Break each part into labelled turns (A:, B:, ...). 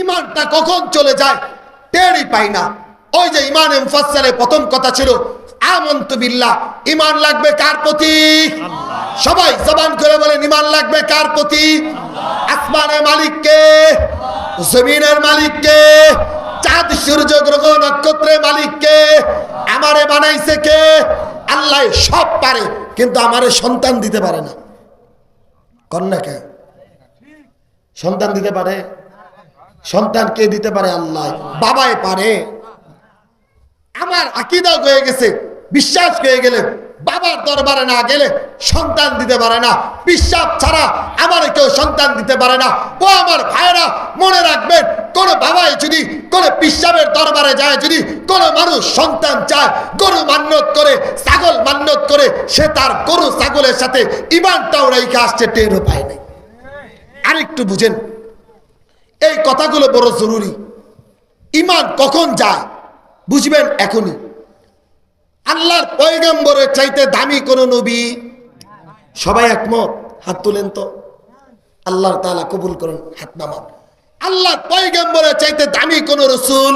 A: ইমানটা কখন চলে যায় টেরই পাই না। ওই যে ইমান মুফাসসালে প্রথম কথা ছিল আমন্ত বিল্লাহ। ইমান লাগবে কার প্রতি? সবাই জবান করে বলেন ইমান লাগবে কার প্রতি? আসমানের মালিককে জমিনের মালিককে চাঁদ সূর্য গ্রহ নক্ষত্রের মালিককে আমারে বানাইছে কে? আল্লাহ সব পারে কিন্তু আমারে সন্তান দিতে পারে না। কন্যা কে? সন্তান দিতে পারে? সন্তান কে দিতে পারে আল্লাহ? বাবাই পারে। আমার আকিদা হয়ে গেছে, বিশ্বাস হয়ে গেলে, বাবার দরবারে না গেলে সন্তান দিতে পারে না। বিশ্বাস ছাড়া আমার কেউ সন্তান দিতে পারে না। ও আমার ভাইরা মনে রাখবেন, কোন বাবাই যদি কোন পিসাবের দরবারে যায়, যদি কোন মানুষ সন্তান চায়, গরু মান্যত করে, ছাগল মান্যত করে, সে তার গরু, ছাগলের সাথে ইমানটাও রেখে আসছে, টেরও পায় নাই। আরেকটু বুঝেন এই কথাগুলো বড় জরুরি। ইমান কখন যায়, বুঝবেন এখনই। আল্লাহর পয়গম্বরের চাইতে দামি কোন নবী? সবাই একমত, হাত তুলেন তো। আল্লাহর তালা কবুল করেন, হাত নামান। আল্লাহর পয়গম্বরের চাইতে দামি কোন রসুল?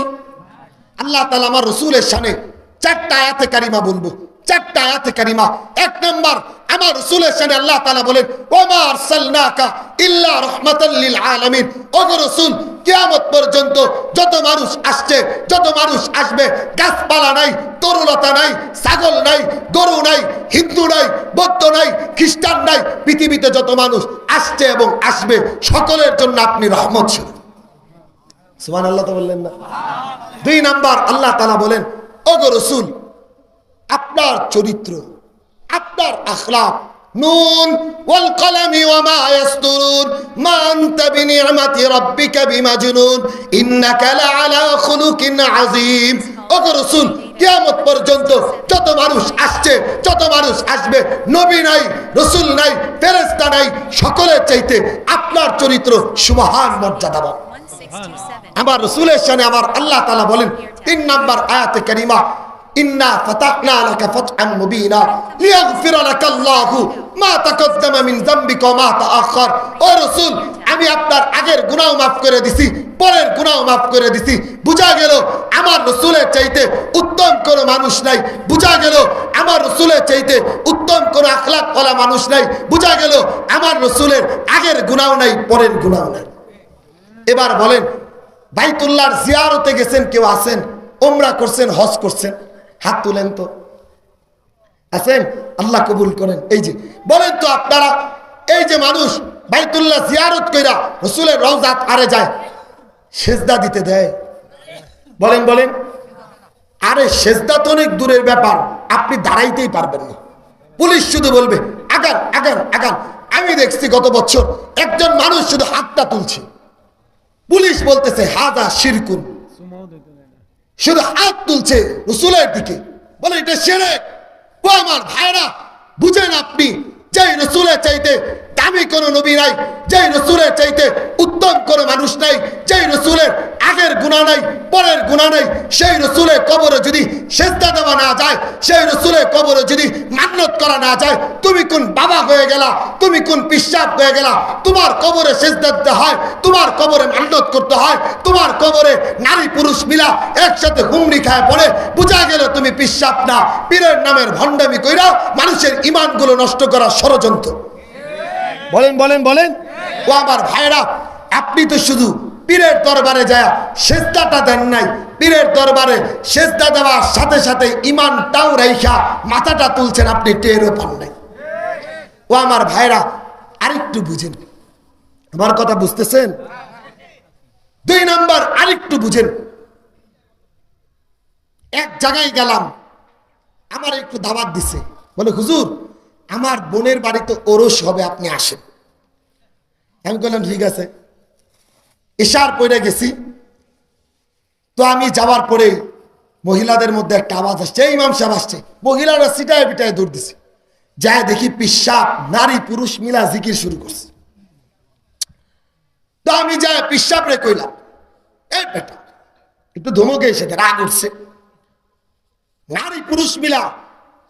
A: আল্লাহ তালা আমার রসুলের সামনে চারটা আয়াতে কারিমা বলব। চারটা কারিমা। এক আমার রসুলের সামনে আল্লাহ তালা বলেন, ওমা আরসালনাকা ইল্লা রাহমাতাল লিল আলামিন। ওগো রসুল পর্যন্ত যত মানুষ আসছে, যত মানুষ আসবে, গাছপালা নাই, তরুলতা নাই, ছাগল নাই, গরু নাই, হিন্দু নাই, বৌদ্ধ নাই, খ্রিস্টান নাই, পৃথিবীতে যত মানুষ আসছে এবং আসবে, সকলের জন্য আপনি রহমত ছিল সুমান আল্লাহ তো বললেন না। দুই নাম্বার, আল্লাহ তালা বলেন, ওগো রসুল আপনার চরিত্র আপনার আখলাক নুন ওয়াল কলামি ওয়া মা ইয়াসতুরুন মা আনতা বিনিআমাতি রাব্বিকা বিমাজনুন। ইন্নাকা লাআলা খুলুকিন আযীম। ওগো রাসূল কিয়ামত পর্যন্ত যত মানুষ আসছে যত মানুষ আসবে নবী নাই রসুল নাই ফেরেশতা নাই সকলের চাইতে আপনার চরিত্র সুমহান মর্যাদাবান।
B: 167.
A: আমার রসুলের সামনে আমার আল্লাহ তালা বলেন তিন নাম্বার আয়াতে কারিমা ইন্না ফাতাহনা লাকা ফাতহান মুবিনা লিয়াগফির লাকা আল্লাহু মা তাকদ্দামা মিন যামবিকা ওয়া মা তাআখার আমি আপনার আগের গুনাহ মাফ করে দিছি, পরের গুনাহ মাফ করে দিছি। বুঝা গেল, আমার রসুলের চাইতে উত্তম কোনো মানুষ নাই। বুঝা গেল, আমার রসুলের চাইতে উত্তম কোনো আখলাক ওয়ালা মানুষ নাই। বুঝা গেল, আমার রসুলের আগের গুনাহ নাই, পরের গুনাহ নাই। এবার বলেন, বাইতুল্লাহর জিয়ারতে গেছেন, কেউ আছেন? ওমরা করছেন, হজ করছেন? হাত তুলেন তো। আছেন? আল্লাহ কবুল করেন। এই যে, বলেন তো আপনারা, এই যে মানুষ বাইতুল্লাহ জিয়ারত কইরা রসুলের রওজাত আরে যায়, সেজদা দিতে দেয়। বলেন বলেন। আরে সেজদা তো অনেক দূরের ব্যাপার, আপনি দাঁড়াইতেই পারবেন না। পুলিশ শুধু বলবে, আগান আগান আগান। আমি দেখছি গত বছর একজন মানুষ শুধু হাতটা তুলছে। পুলিশ বলতেছে, হাজা শিরকুন। শুধু হাত তুলছে রসুলের দিকে। বলে, এটা সেরে ও আমার ভাইরা, বুঝেন আপনি যে রসুলের চাইতে দামি কোন নবী নাই যে রসুলের চাইতে উত্তম কোন মানুষ নাই যে রসুলের আগের গুণা নাই, পরের গুণা নাই, সেই রসুলের কবরে যদি সেজদা দেওয়া না যায়, সেই রসুলের কবরে যদি মান্যত করা না যায়, তুমি কোন বাবা হয়ে গেলা তুমি কোন পিসাব হয়ে গেলা? তোমার কবরে সেজদা দিতে হয় তোমার কবরে মান্যত করতে হয় তোমার কবরে নারী পুরুষ মিলা একসাথে হুমড়ি খায় পড়ে বোঝা গেল তুমি পিসাব না। পীরের নামের ভণ্ডামি কইরা মানুষের ইমানগুলো নষ্ট করার ষড়যন্ত্র। বলেন বলেন বলেন। ও আমার ভাইরা আপনি তো শুধু পীরের দরবারে যায় সেজদাটা দেন নাই। পীরের দরবারে সেজদা দেওয়ার সাথে সাথে ইমানটাও রেখা মাথাটা তুলছেন আপনি টেরও পান নাই। ও আমার ভাইরা, আরেকটু বুঝেন। আমার কথা বুঝতেছেন? দুই নাম্বার, আরেকটু বুঝেন। এক জায়গায় গেলাম, আমার একটু দাওয়াত দিছে। বলে, হুজুর, আমার বোনের বাড়িতে ওরস হবে, আপনি আসেন। আমি বললাম, ঠিক আছে। এশার পড়ে গেছি। তো আমি যাওয়ার পরে মহিলাদের মধ্যে একটা আওয়াজ আসছে ইমাম সাহেব আসছে। মহিলারা সিটায় পিটায় দৌড় দিছে। যায় দেখি পিসাব, নারী, পুরুষ মিলা জিকির শুরু করছে। তো আমি যাই পিসাব রে কইলাম এই বেটা, একটু ধমকে এসে রাগ উঠছে। নারী, পুরুষ মিলা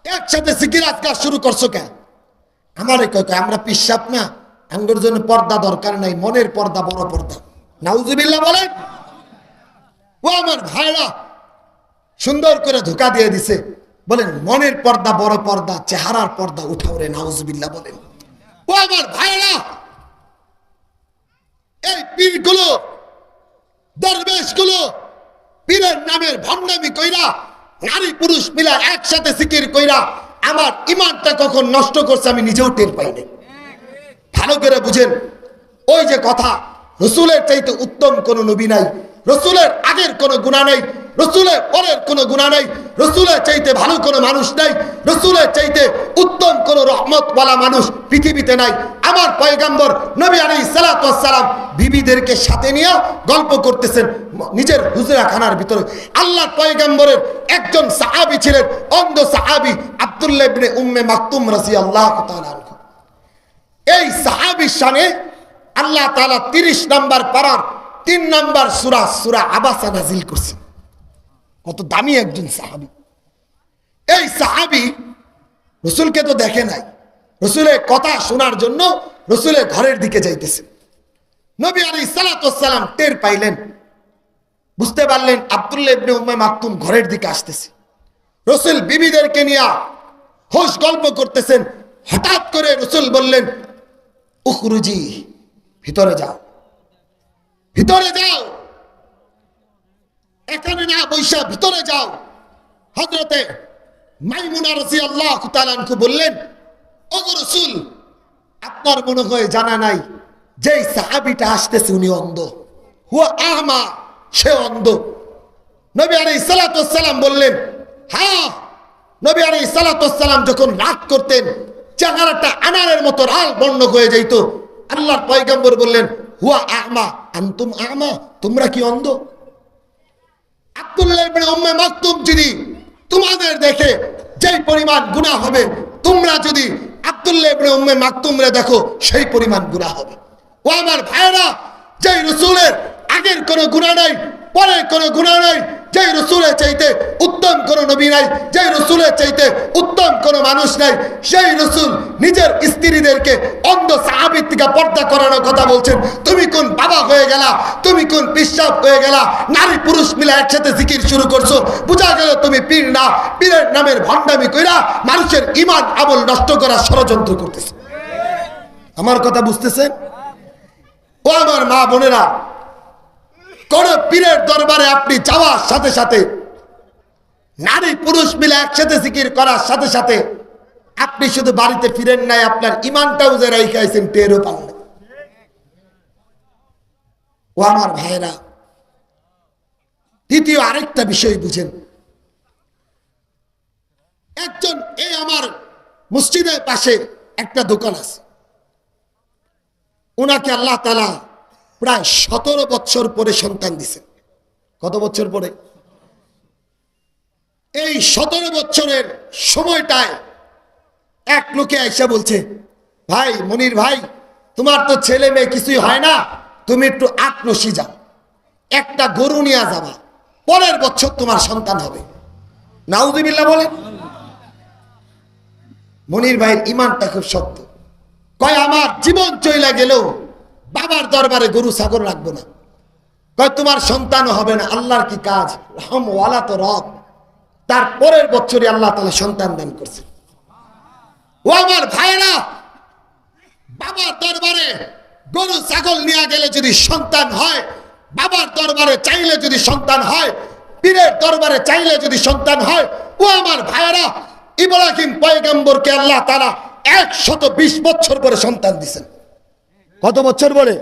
A: একসাথে সিকির আজকাল শুরু করছ কেন? আমারে কয়, আমরা পিসাব না, আঙ্গুর জন্য পর্দা দরকার নাই, মনের পর্দা, বড় পর্দা। নাউজুবিল্লাহ বলেন। ও আমার ভাইরা, সুন্দর করে ধোকা দিয়ে দিছে। বলেন, মনের পর্দা, বড় পর্দা, চেহারার পর্দা উঠাও রে, নাউজুবিল্লাহ বলেন। ও আমার ভাইরা এই পীরগুলো, দরবেশগুলো, পীরের নামের ভণ্ডামি কইরা, নারী পুরুষ মিলা একসাথে সিকির কইরা, আমার ইমানটা কখন নষ্ট করছে আমি নিজেও টের পাইনি ভালো করে বুঝেন, ওই যে কথা, রসুলের চাইতে উত্তম কোনো নবী নাই, রসুলের আগের কোনো গুণা নেই রসুলের পরের কোনো গুণা নেই, রসুলের চাইতে ভালো কোনো মানুষ নাই, রসুলের চাইতে উত্তম কোনো রহমতওয়ালা মানুষ পৃথিবীতে নাই। আমার পয়গাম্বর নবী আলী সালাতাম বিবিদেরকে সাথে নিয়ে গল্প করতেছেন নিজের হুজরাখানার ভিতরে। আল্লাহর পয়গাম্বরের একজন সাহাবি ছিলেন, অন্ধ সাহাবি আবদুল্লাহ উম্মে মাকতুম রাজি আল্লাহ এই সাহাবির শানে আল্লাহ তালা তিরিশ নাম্বার পারার তিন নাম্বার সুরা সুরা আবাসা নাজিল করছে কত দামি একজন সাহাবি। এই সাহাবি রসুলকে তো দেখে নাই। রসুলের কথা শোনার জন্য রসুলের ঘরের দিকে যাইতেছে। নবী আলী সালাতাম টের পাইলেন। বুঝতে পারলেন আবদুল্লাহ ইবনে উম্মে মাকতুম ঘরের দিকে আসতেছে। রসুল বিবিদেরকে নিয়ে হোস গল্প করতেছেন। হঠাৎ করে রসুল বললেন, উখরুজি, ভিতরে যাও। ভিতরে যাও। এখানে না বৈশা ভিতরে যাও। হজরতে বললেন আপনার মনে হয় জানা নাই, যেই সাহাবিটা আসতেছে উনি অন্ধ। হুয়া আহমা, সে অন্ধ। নবী বললেন হ্যাঁ নবী যখন রাগ করতেন, চেহারাটা আনারের মতো লাল বর্ণ হয়ে যাইত। আল্লাহর পয়গম্বর বললেন, হুয়া আহমা, আন্তুম আহমা, তোমরা কি অন্ধ? আব্দুল্লাহ ইবনে উম্মে মাকতুম তোমাদের দেখে যেই পরিমাণ গুনাহ হবে, তোমরা যদি আব্দুল্লাহ ইবনে উম্মে দেখো, সেই পরিমাণ গুনাহ হবে। ও আমার ভাইয়েরা, যেই রসুলের আগের কোনো গুণা নাই, পরের কোনো গুণা নাই যেই রসুলের চাইতে উত্তম কোনো নবী নাই, যেই রসুলের চাইতে উত্তম কোনো মানুষ নাই, সেই রসুল নিজের স্ত্রীদেরকে অন্ধ সাহাবির থেকে পর্দা করানোর কথা বলছেন। তুমি কোন বাবা হয়ে গেলা? তুমি কোন পিসাব হয়ে গেলা? নারী পুরুষ মিলে একসাথে জিকির শুরু করছ। বোঝা গেল তুমি পীর না। পীরের নামের ভণ্ডামি কইরা মানুষের ইমান আমল নষ্ট করার ষড়যন্ত্র করতেছে। আমার কথা বুঝতেছেন? ও আমার মা বোনেরা কোন পীরের দরবারে আপনি যাওয়ার সাথে সাথে, নারী পুরুষ মিলে একসাথে জিকির করার সাথে সাথে, আপনি শুধু বাড়িতে ফিরেন নাই, আপনার ইমানটাও যে রাইখাইছেন টেরও পারলেন ও আমার ভাইরা দ্বিতীয় আরেকটা বিষয় বুঝেন। একজন এই আমার মসজিদের পাশে একটা দোকান আছে। ওনাকে আল্লাহ তালা প্রায় সতেরো বছর পরে সন্তান দিছেন কত বছর পরে? এই সতেরো বছরের সময়টায় এক লোকে আইসা বলছে, ভাই, মনির ভাই, তোমার তো ছেলে মেয়ে কিছুই হয় না, তুমি একটু আটনসি যাও। একটা গরু নিয়ে যাবা, পরের বছর তোমার সন্তান হবে। নাউজুবিল্লাহ বলে মনির ভাইয়ের ইমানটা খুব শক্ত। কয়, আমার জীবন চইলা গেলেও বাবার দরবারে গরু, ছাগল রাখব না। কয়, তোমার সন্তানও হবে না, আল্লাহর কি কাজ? রহম ওয়ালা তো রব। তার পরের বছরই আল্লাহ তালা সন্তান দান করছে। ও আমার ভাইরা বাবার দরবারে গরু, ছাগল নিয়ে গেলে যদি সন্তান হয়, বাবার দরবারে চাইলে যদি সন্তান হয়, পীরের দরবারে চাইলে যদি সন্তান হয়, ও আমার ভাইরা ইব্রাহিম পয়গম্বরকে আল্লাহ তারা একশত বিশ বছর পরে সন্তান দিছেন। কত বছর পরে?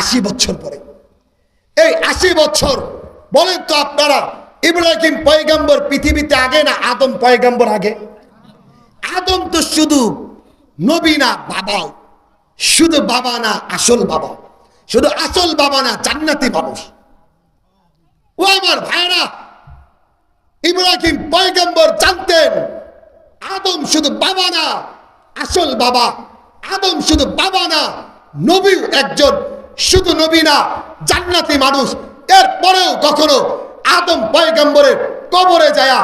A: আশি বছর পরে। এই আশি বছর, বলেন তো আপনারা, ইব্রাহিম পয়গম্বর পৃথিবীতে আগে না আদম পয়গম্বর আগে? আদম তো শুধু নবী না, বাবাও। শুধু বাবা না, আসল বাবা। শুধু আসল বাবা না, জান্নাতি মানুষ। ও আমার ভাইরা ইব্রাহিম পয়গম্বর জানতেন, আদম শুধু বাবা না, আসল বাবা। আদম শুধু বাবা না নবী একজন। শুধু নবী না, জান্নাতি মানুষ। এরপরেও কখনো আদম পয়গম্বরের কবরে যায়া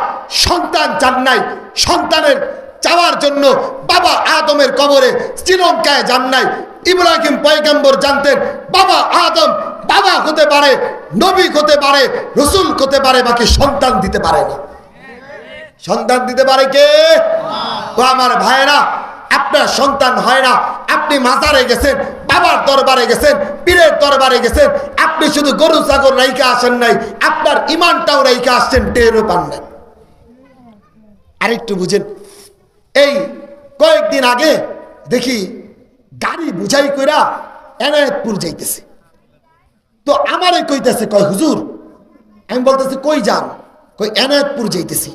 A: সন্তান চান নাই। সন্তানের চাওয়ার জন্য বাবা আদমের কবরে শ্রীলঙ্কায় যান নাই। ইব্রাহিম পয়গম্বর জানতেন, বাবা আদম বাবা হতে পারে, নবী হতে পারে, রসুল হতে পারে, বাকি সন্তান দিতে পারে না। সন্তান দিতে পারে কে? ও আমার ভাইরা আপনার সন্তান হয় না। আপনি মাজারে গেছেন, বাবার দরবারে গেছেন, পীরের দরবারে গেছেন, আপনি শুধু গরু, ছাগল রাইকে আসেন নাই, আপনার ইমানটাও রাইকে আসছেন, টেরও পান নাই। আরেকটু বুঝেন, এই কয়েকদিন আগে দেখি গাড়ি বুঝাই কইরা এনায়তপুর যাইতেছে। তো আমারে কইতেছে, কয়, হুজুর, আমি বলতেছি কই যান? কই এনায়তপুর যাইতেছি।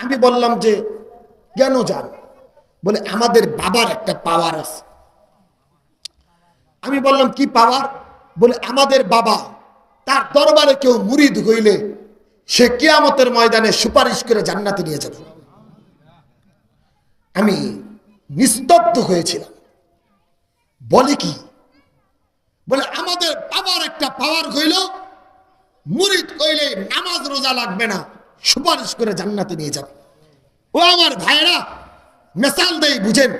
A: আমি বললাম যে, কেন যান? বলে, আমাদের বাবার একটা পাওয়ার আছে। আমি বললাম, কি পাওয়ার বলে, আমাদের বাবা, তার দরবারে কেউ মুরিদ হইলে সে কিয়ামতের ময়দানে সুপারিশ করে জান্নাতে নিয়ে যাবে। আমি নিস্তব্ধ হয়েছিলাম। বলে কি? বলে, আমাদের বাবার একটা পাওয়ার হইল, মুরিদ কইলে নামাজ রোজা লাগবে না, সুপারিশ করে জান্নাতে নিয়ে যাবে। ও আমার ভাইরা মেসাল দেই বুঝেন।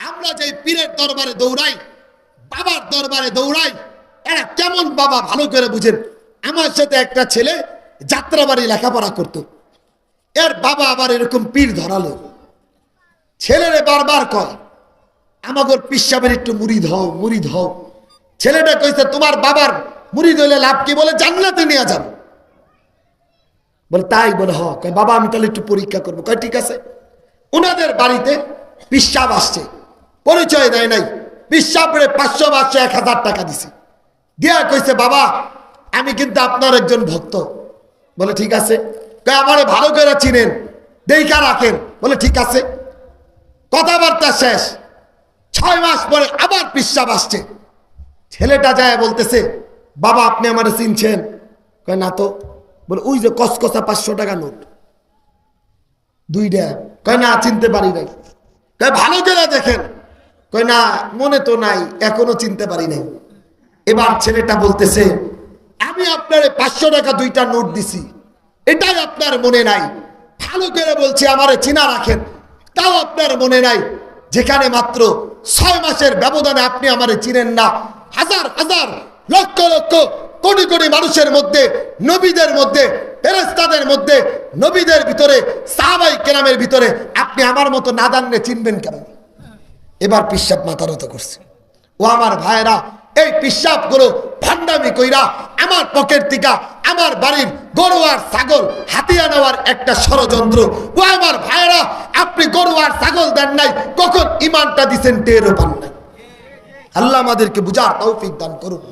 A: আমরা যে পীরের দরবারে দৌড়াই, বাবার দরবারে দৌড়াই, এরা কেমন বাবা ভালো করে বুঝেন। আমার সাথে একটা ছেলে যাত্রাবাড়ি লেখাপড়া করত। এর বাবা আবার এরকম পীর ধরালো। ছেলেরে বারবার কয়, আমাগর পিসাবের একটু মুড়ি হও মুড়ি হও। ছেলেটা কইছে, তোমার বাবার মুড়ি হইলে লাভ কি? বলে, জান্নাতে নিয়ে যাব। বলে, তাই বলে, হ। বাবা, আমি তাহলে একটু পরীক্ষা করব। কয়, ঠিক আছে। ওনাদের বাড়িতে পিসাব আসছে। পরিচয় দেয় নাই। পিসাবরে পাঁচশো পাঁচশো এক হাজার টাকা দিছে। দিয়া কইছে, বাবা, আমি কিন্তু আপনার একজন ভক্ত। বলে, ঠিক আছে। আমারে ভালো করে চিনেন দেখা রাখেন। বলে, ঠিক আছে। কথাবার্তা শেষ। ছয় মাস পরে আবার পিসাব আসছে। ছেলেটা যায় বলতেছে, বাবা, আপনি আমার চিনছেন? কয়, না তো। বলে, ওই যে কসকসা পাঁচশো টাকা নোট। দুইটা। কয়, না, চিনতে পারি নাই। কয়, ভালো করে দেখেন। কয়, না, মনে তো নাই, এখনও চিনতে পারি নাই। এবার ছেলেটা বলতেছে, আমি আপনার পাঁচশো টাকা দুইটা নোট দিছি। এটাই আপনার মনে নাই। ভালো করে বলছি, আমারে চিনা রাখেন। তাও আপনার মনে নাই, যেখানে মাত্র ছয় মাসের ব্যবধানে আপনি আমারে চিনেন না। হাজার হাজার, লক্ষ লক্ষ কোটি কোটি মানুষের মধ্যে, নবীদের মধ্যে ফেরেস্তাদের মধ্যে, নবীদের ভিতরে, সাহাবাই কেরামের ভিতরে আপনি আমার মতো না জানলে চিনবেন কেমন এবার পিসাব মাথারত করছে। ও আমার ভাইরা এই পিসাবগুলো ভান্ডামি কইরা আমার পকেট থেকে আমার বাড়ির গরু আর ছাগল হাতিয়া নেওয়ার একটা ষড়যন্ত্র। ও আমার ভাইরা আপনি গরু আর ছাগল দেন নাই, কখন ইমানটা দিছেন টেরও পান নাই। আল্লাহ আমাদেরকে বুঝার তৌফিক দান করুন।